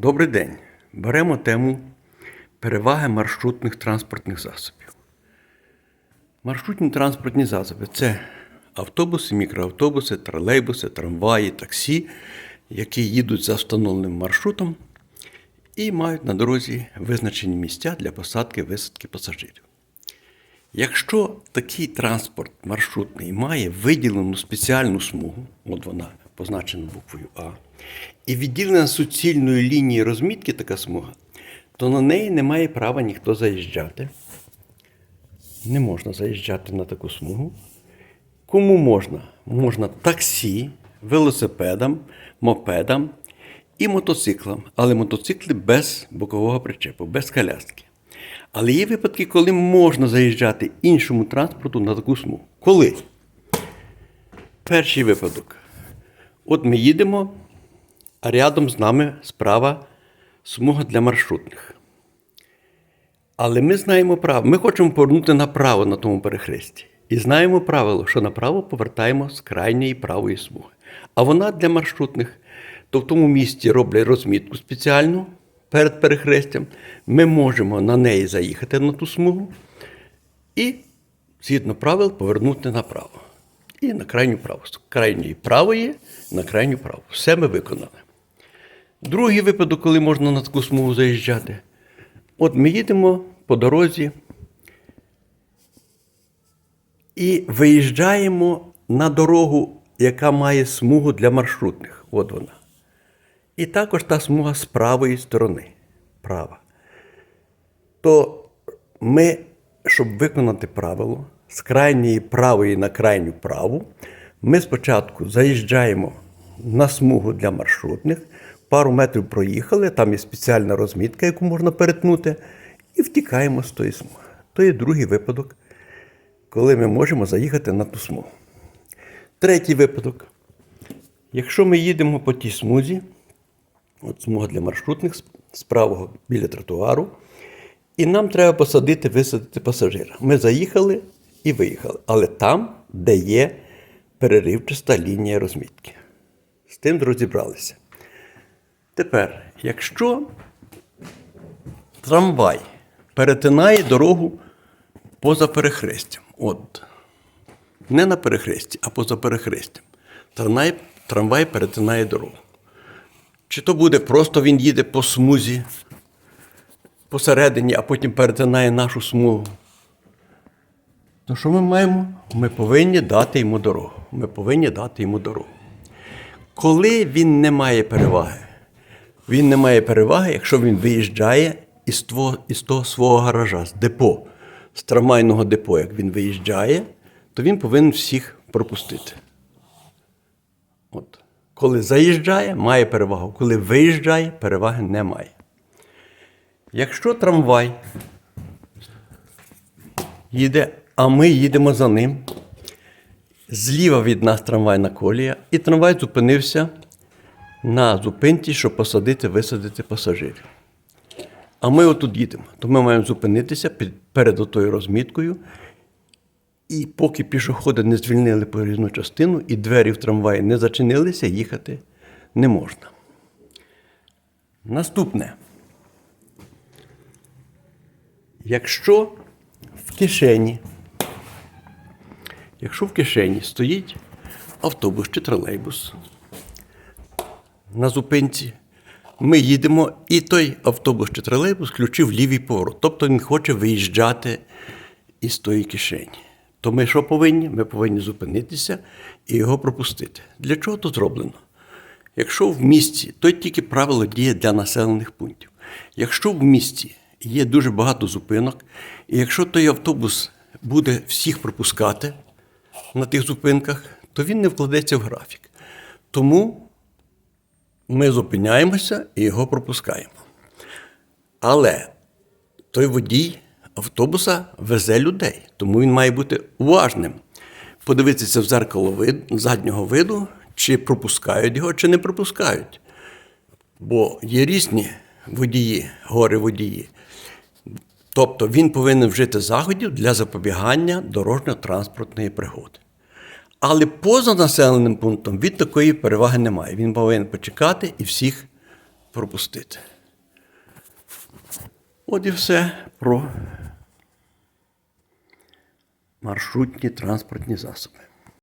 Добрий день. Беремо тему переваги маршрутних транспортних засобів. Маршрутні транспортні засоби це автобуси, мікроавтобуси, тролейбуси, трамваї, таксі, які їдуть за встановленим маршрутом і мають на дорозі визначені місця для посадки висадки пасажирів. Якщо такий транспорт маршрутний має виділену спеціальну смугу, от вона позначена буквою А, і відділена суцільною лінією розмітки така смуга, то на неї не має права ніхто заїжджати. Не можна заїжджати на таку смугу. Кому можна? Можна таксі, велосипедам, мопедам і мотоциклам, але мотоцикли без бокового причепу, без коляски. Але є випадки, коли можна заїжджати іншому транспорту на таку смугу. Коли? Перший випадок. От ми їдемо, а рядом з нами справа смуга для маршрутних. Але ми знаємо право. Ми хочемо повернути направо на тому перехресті. І знаємо правило, що направо повертаємо з крайньої правої смуги. А вона для маршрутних, то в тому місці роблять розмітку спеціальну перед перехрестям. Ми можемо на неї заїхати на ту смугу і, згідно правил, повернути направо. І на крайню праву. З крайньої правої на крайню праву. Все ми виконали. Другий випадок, коли можна на таку смугу заїжджати. От ми їдемо по дорозі і виїжджаємо на дорогу, яка має смугу для маршрутних. От вона. І також та смуга з правої сторони. Права. То ми, щоб виконати правило з крайньої правої на крайню праву, ми спочатку заїжджаємо на смугу для маршрутних, пару метрів проїхали, там є спеціальна розмітка, яку можна перетнути, і втікаємо з тої смуги. То є другий випадок, коли ми можемо заїхати на ту смугу. Третій випадок. Якщо ми їдемо по тій смузі, от смуга для маршрутних з- правого біля тротуару, і нам треба посадити, висадити пасажира. Ми заїхали і виїхали, але там, де є переривчаста лінія розмітки. З тим розібралися. Тепер, якщо трамвай перетинає дорогу поза перехрестям, от, не на перехресті, а поза перехрестям, трамвай, трамвай перетинає дорогу. Чи то буде просто він їде по смузі посередині, а потім перетинає нашу смугу. То що ми маємо? Ми повинні дати йому дорогу. Ми повинні дати йому дорогу. Коли він не має переваги, він не має переваги, якщо він виїжджає із того, із того свого гаража, з депо, з трамвайного депо, як він виїжджає, то він повинен всіх пропустити. От. Коли заїжджає, має перевагу. Коли виїжджає, переваги немає. Якщо трамвай їде, а ми їдемо за ним, зліва від нас трамвайна колія, і трамвай зупинився на зупинці, щоб посадити, висадити пасажирів. А ми отут їдемо, то ми маємо зупинитися під- перед отою розміткою. І поки пішоходи не звільнили проїзну частину і двері в трамваї не зачинилися, їхати не можна. Наступне. Якщо в кишені, якщо в кишені стоїть автобус чи тролейбус на зупинці, ми їдемо, і той автобус чи тролейбус включив лівий поворот. Тобто він хоче виїжджати із тої кишені. То ми що повинні? Ми повинні зупинитися і його пропустити. Для чого то зроблено? Якщо в місті, то тільки правило діє для населених пунктів. Якщо в місті є дуже багато зупинок, і якщо той автобус буде всіх пропускати на тих зупинках, то він не вкладеться в графік. Тому ми зупиняємося і його пропускаємо. Але той водій автобуса везе людей, тому він має бути уважним. Подивитися в зеркало вид, заднього виду, чи пропускають його, чи не пропускають. Бо є різні водії, гори водії. Тобто він повинен вжити заходів для запобігання дорожньо-транспортної пригоди. Але поза населеним пунктом від такої переваги немає. Він повинен почекати і всіх пропустити. От і все про маршрутні транспортні засоби.